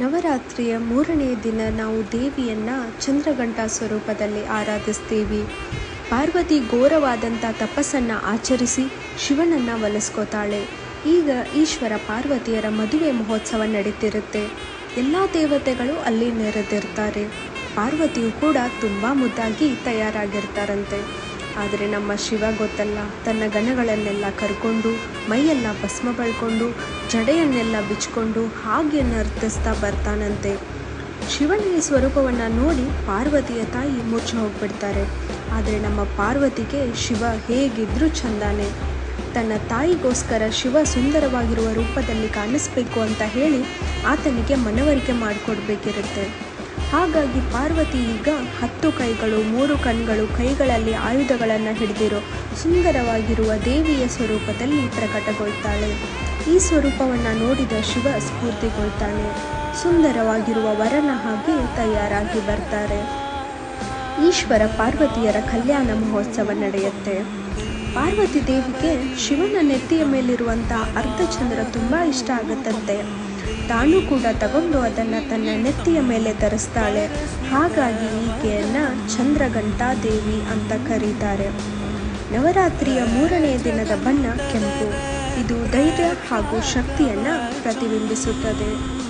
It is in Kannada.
ನವರಾತ್ರಿಯ ಮೂರನೆಯ ದಿನ ನಾವು ದೇವಿಯನ್ನು ಚಂದ್ರಘಂಟ ಸ್ವರೂಪದಲ್ಲಿ ಆರಾಧಿಸ್ತೀವಿ. ಪಾರ್ವತಿ ಘೋರವಾದಂಥ ತಪಸ್ಸನ್ನು ಆಚರಿಸಿ ಶಿವನನ್ನು ಒಲಿಸ್ಕೋತಾಳೆ ಈಗ ಈಶ್ವರ ಪಾರ್ವತಿಯರ ಮದುವೆ ಮಹೋತ್ಸವ ನಡೀತಿರುತ್ತೆ. ಎಲ್ಲ ದೇವತೆಗಳು ಅಲ್ಲಿ ನೆರೆದಿರ್ತಾರೆ. ಪಾರ್ವತಿಯು ಕೂಡ ತುಂಬ ಮುದ್ದಾಗಿ ತಯಾರಾಗಿರ್ತಾರಂತೆ. ಆದರೆ ನಮ್ಮ ಶಿವ ಗೊತ್ತಲ್ಲ. ತನ್ನ ಗಣಗಳನ್ನೆಲ್ಲ ಕರ್ಕೊಂಡು, ಮೈಯೆಲ್ಲ ಭಸ್ಮ ಬಳ್ಕೊಂಡು ಜಡೆಯನ್ನೆಲ್ಲ ಬಿಚ್ಕೊಂಡು ಹಾಗೆ ನರ್ತಿಸ್ತಾ ಬರ್ತಾನಂತೆ. ಶಿವನ ಈ ಸ್ವರೂಪವನ್ನು ನೋಡಿ ಪಾರ್ವತಿಯ ತಾಯಿ ಮುಚ್ಚಿ ಹೋಗ್ಬಿಡ್ತಾರೆ. ಆದರೆ ನಮ್ಮ ಪಾರ್ವತಿಗೆ ಶಿವ ಹೇಗಿದ್ರೂ ಚಂದಾನೆ. ತನ್ನ ತಾಯಿಗೋಸ್ಕರ ಶಿವ ಸುಂದರವಾಗಿರುವ ರೂಪದಲ್ಲಿ ಕಾಣಿಸ್ಬೇಕು ಅಂತ ಹೇಳಿ ಆತನಿಗೆ ಮನವರಿಕೆ ಮಾಡಿಕೊಡ್ಬೇಕಿರುತ್ತೆ. ಹಾಗಾಗಿ ಪಾರ್ವತಿ ಈಗ ಹತ್ತು ಕೈಗಳು, ಮೂರು ಕಣ್ಗಳು, ಕೈಗಳಲ್ಲಿ ಆಯುಧಗಳನ್ನು ಹಿಡಿದಿರೋ ಸುಂದರವಾಗಿರುವ ದೇವಿಯ ಸ್ವರೂಪದಲ್ಲಿ ಪ್ರಕಟಗೊಳ್ತಾಳೆ. ಈ ಸ್ವರೂಪವನ್ನು ನೋಡಿದ ಶಿವ ಸ್ಫೂರ್ತಿಗೊಳ್ತಾನೆ. ಸುಂದರವಾಗಿರುವ ವರನ ಹಾಗೆ ತಯಾರಾಗಿ ಬರ್ತಾರೆ. ಈಶ್ವರ ಪಾರ್ವತಿಯರ ಕಲ್ಯಾಣ ಮಹೋತ್ಸವ ನಡೆಯುತ್ತೆ. ಪಾರ್ವತಿ ದೇವಿಗೆ ಶಿವನ ನೆತ್ತಿಯ ಮೇಲಿರುವಂಥ ಅರ್ಧಚಂದ್ರ ತುಂಬ ಇಷ್ಟ ಆಗುತ್ತಂತೆ. ತಾನು ಕೂಡ ತಗೊಂಡು ಅದನ್ನು ತನ್ನ ನೆತ್ತಿಯ ಮೇಲೆ ಧರಿಸ್ತಾಳೆ ಹಾಗಾಗಿ ಈಕೆಯನ್ನು ಚಂದ್ರಘಂಟಾದೇವಿ ಅಂತ ಕರೀತಾರೆ. ನವರಾತ್ರಿಯ ಮೂರನೇ ದಿನದ ಬಣ್ಣ ಕೆಂಪು. ಇದು ಧೈರ್ಯ ಹಾಗೂ ಶಕ್ತಿಯನ್ನು ಪ್ರತಿಬಿಂಬಿಸುತ್ತದೆ.